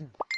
ฮั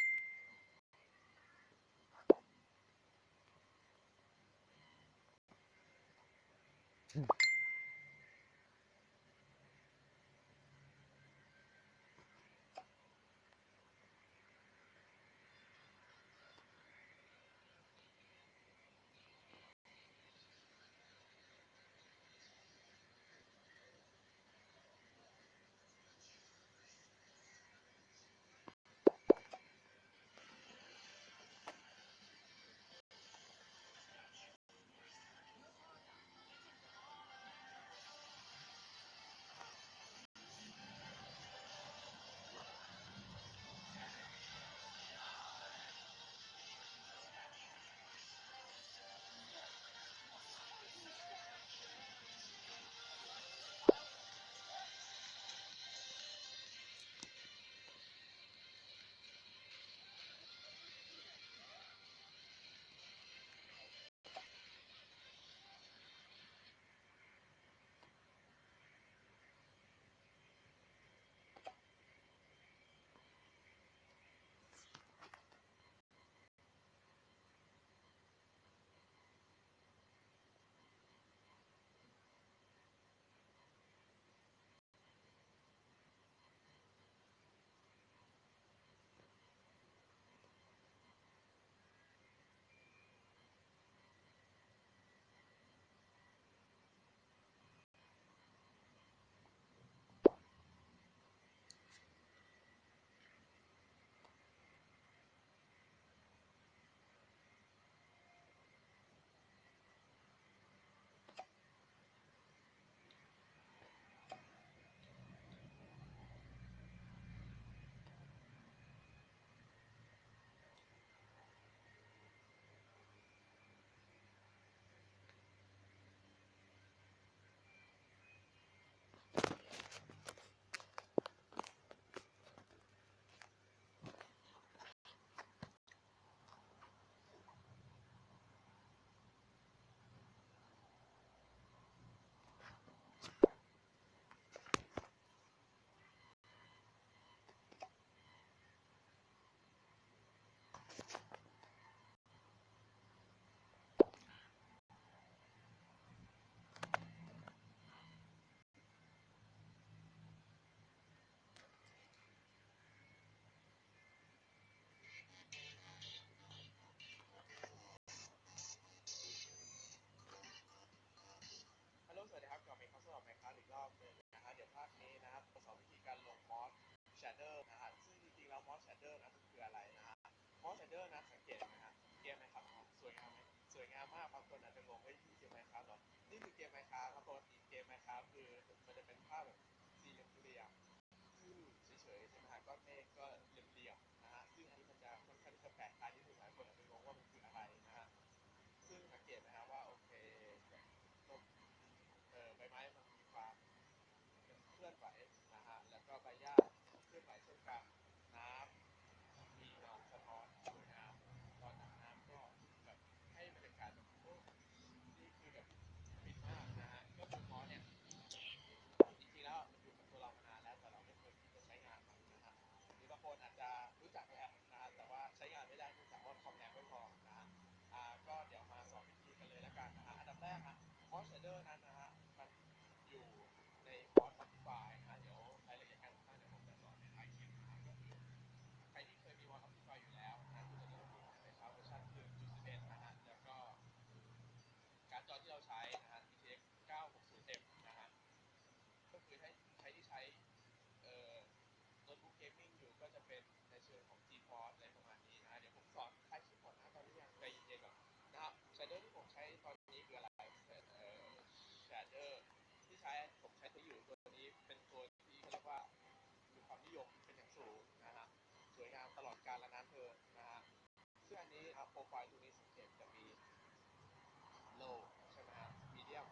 โลใช่ไหมฮะมีเดียม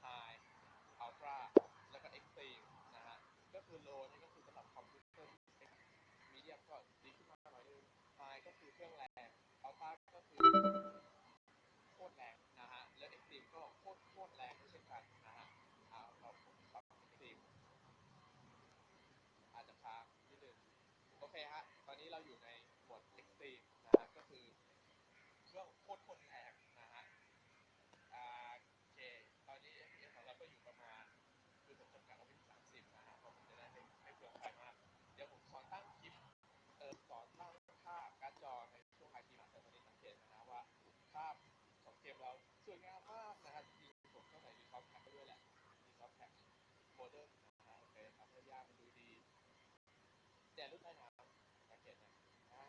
ไฮอัลตร้าแล้วก็เอ็กซ์ตรีมนะฮะก็คือโลนี่ก็คือสำหรับคอมพิวเตอร์มีเดียมก็ดีขึ้นมาหน่อยนึงไฮก็คือเครื่องแรงอัลตร้าก็คือ อเดิร์ขโอเคครับพยายามมันดูดี แต่รุ่นไทยหาสังเกตนะ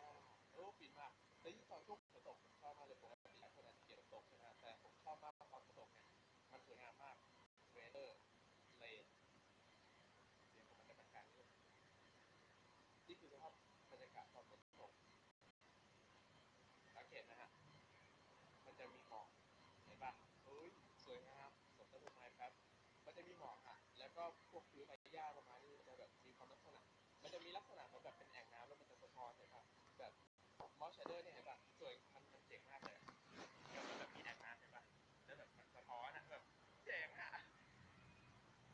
โอ้ฟินมากแต่ยิ่งตอนช่วงฝนตกผชอบมากเลยปกติหลายคนอาจจะเกลียดฝนตกนะฮไแต่ผมชอบมากตอนฝนตกเนี่ยมันสวยงามมากเวเดอร์เลนเสียงผมมันจะแปลกๆนิดนึงนี่คือสภาพบรรยากาศตอนฝนตกสังเกตนะฮะมันจะมีหมอกเห็นปะเฮ้ยสวยงามสมต้นไม้ครับ มันจะมีหมอก แล้วก็พวกพื้นใบหญ้าประมาณนี้มันจะแบบมีความลักษณะ มันจะมีลักษณะเหมือนแบบเป็นแอ่งน้ำแล้วมันจะสะท้อนเห็นปะแบบมอสเชเดอร์เนี่ยเห็นปะสวยมันมันเจ๋งมากเลยแล้วมันแบบมีแอ่งน้ำเห็นปะแล้วแบบมันสะท้อนอะแบบเจ๋งอะ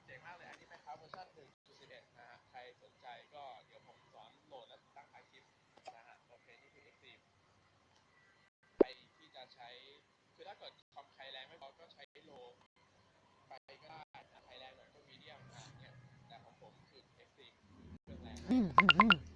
เจ๋งมากเลยอันนี้นะครับเวอร์ชัน1.11นะฮะใครสนใจก็เดี๋ยวผมสอนโหลดและติดตั้งท้าคลิปนะฮะโอเคนี่คือ Extreme ใครที่จะใช้คือถ้าเกิดคอมใครแรงไม่พอก็ใช้โล Mm-hmm.